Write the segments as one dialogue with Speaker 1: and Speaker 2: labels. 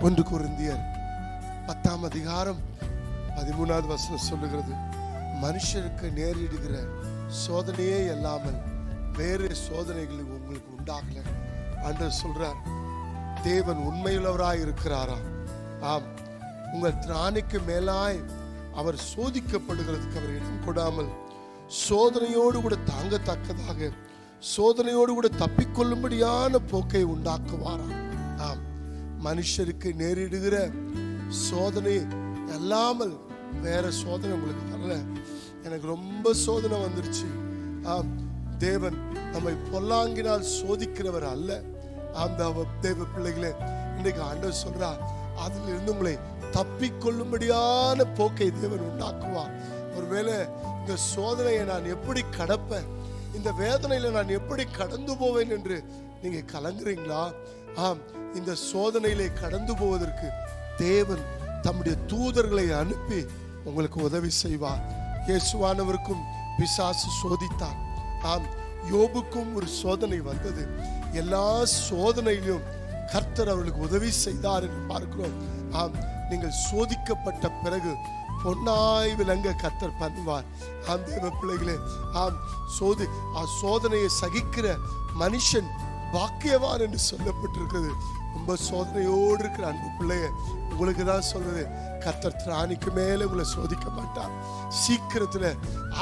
Speaker 1: ஒன்று குருந்தியர் பத்தாம் அதிகாரம் பதிமூணாவது வசனம் சொல்லுகிறது. மனுஷருக்கு நேரிடுகிற சோதனையே இல்லாமல் வேறு சோதனைகள் உங்களுக்கு உண்டாகல அன்று சொல்றார். தேவன் உண்மையுள்ளவராய் இருக்கிறாரா? ஆம். உங்கள் திராணிக்கு மேலாய் அவர் சோதிக்கப்படுகிறதுக்கு அவர் இடம் கொடாமல் சோதனையோடு கூட தாங்கத்தக்கதாக சோதனையோடு கூட தப்பிக்கொள்ளும்படியான போக்கை உண்டாக்குவாராம் மனுஷருக்கு நேரிடுகிற சோதனை அல்லாமல் வேற சோதனை உங்களுக்கு வரல எனக்கு ரொம்ப சோதனை வந்துருச்சு. ஆம் தேவன் நம்மை பொல்லாங்கினால் சோதிக்கிறவர் அல்ல. அந்த தேவ பிள்ளைகளே இன்னைக்கு ஆண்டவர் சொல்றா அதில் இருந்து உங்களை தப்பிக்கொள்ளும்படியான போக்கை தேவன் உண்டாக்குவார். ஒருவேளை இந்த சோதனையை நான் எப்படி கடப்பேன்? இந்த வேதனையில நான் எப்படி கடந்து போவேன் என்று நீங்க கலங்குறீங்களா? ஆம் இந்த சோதனையிலே கடந்து போவதற்கு தேவன் தம்முடைய தூதர்களை அனுப்பி உங்களுக்கு உதவி செய்வார். இயேசுவானவருக்கும் பிசாசு சோதித்தார். ஆம் யோபுக்கும் ஒரு சோதனை வந்தது. எல்லா சோதனையிலும் கர்த்தர் அவர்களுக்கு உதவி செய்தார் என்று பார்க்கிறோம். ஆம் நீங்கள் சோதிக்கப்பட்ட பிறகு பொன்னாய் விளங்க கர்த்தர் பண்ணுவார். ஆம் தேவ பிள்ளைகளே ஆம் சோதி ஆ சோதனையை சகிக்கிற மனுஷன் பாக்கியவான் என்று சொல்லப்பட்டிருக்கிறது. ரொம்ப சோதனையோடு இருக்கிற அன்பு பிள்ளைய உங்களுக்கு தான் சொல்றது. கத்தர் திராணிக்கு மேல உங்களை சோதிக்க மாட்டார். சீக்கிரத்துல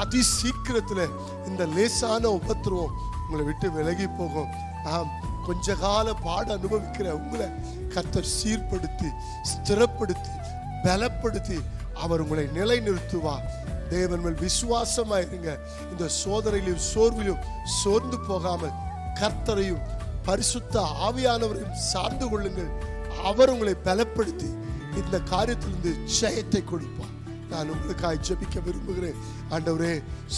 Speaker 1: அதி சீக்கிரத்துல இந்த லேசான உபத்திரவம் உங்களை விட்டு விலகி போகும். ஆம் கொஞ்ச கால பாடு அனுபவிக்கிற உங்களை கத்தர் சீர்படுத்தி ஸ்திரப்படுத்தி பலப்படுத்தி அவர் உங்களை நிலைநிறுத்துவார் தேவன் மேல் விசுவாசமாயிருங்க. இந்த சோதனையிலும் சோர்விலும் சோர்ந்து போகாமல் கர்த்தரையும் பரிசுத்த ஆவியானவரையும் சார்ந்து கொள்ளுங்கள். அவர் உங்களை பலப்படுத்தி இந்த காரியத்திலிருந்து ஜெயத்தை கொடுப்பார். நான் உங்களுக்காக ஜெபிக்க விரும்புகிறேன். ஆண்டவரே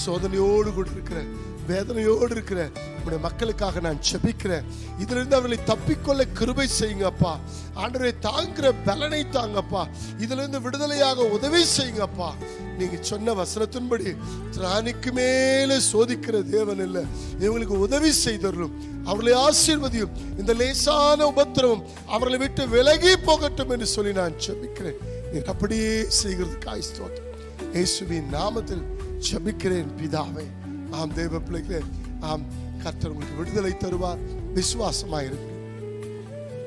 Speaker 1: சோதனையோடு கூட இருக்கிறேன் வேதனையோடு இருக்கிற உங்களுடைய மக்களுக்காக நான் ஜெபிக்கிறேன் இதிலிருந்து அவர்களை தப்பிக்கொள்ள கிருபை செய்யுங்கப்பா. ஆண்டவரை தாங்குகிற பலனை தாங்கப்பா. இதிலிருந்து விடுதலையாக உதவி செய்யுங்கப்பா. நீங்க சொன்ன வசனத்தின்படி திராணிக்கு மேலே சோதிக்கிற தேவன் இல்லை. இவங்களுக்கு உதவி செய்தரும் அவர்களை ஆசீர்வதியும். இந்த லேசான உபத்திரவம் அவர்களை விட்டு விலகி போகட்டும் என்று சொல்லி நான் செபிக்கிறேன் நீர் அப்படியே செய்கிறது ஸ்தோத்திரம். இயேசுவின் நாமத்தில் ஜெபிக்கிறேன் பிதாவை. ஆம் தேவ பிள்ளைகளே ஆம் கர்த்தர் உங்களுக்கு விடுதலை தருவார். விசுவாசமாயிருக்கு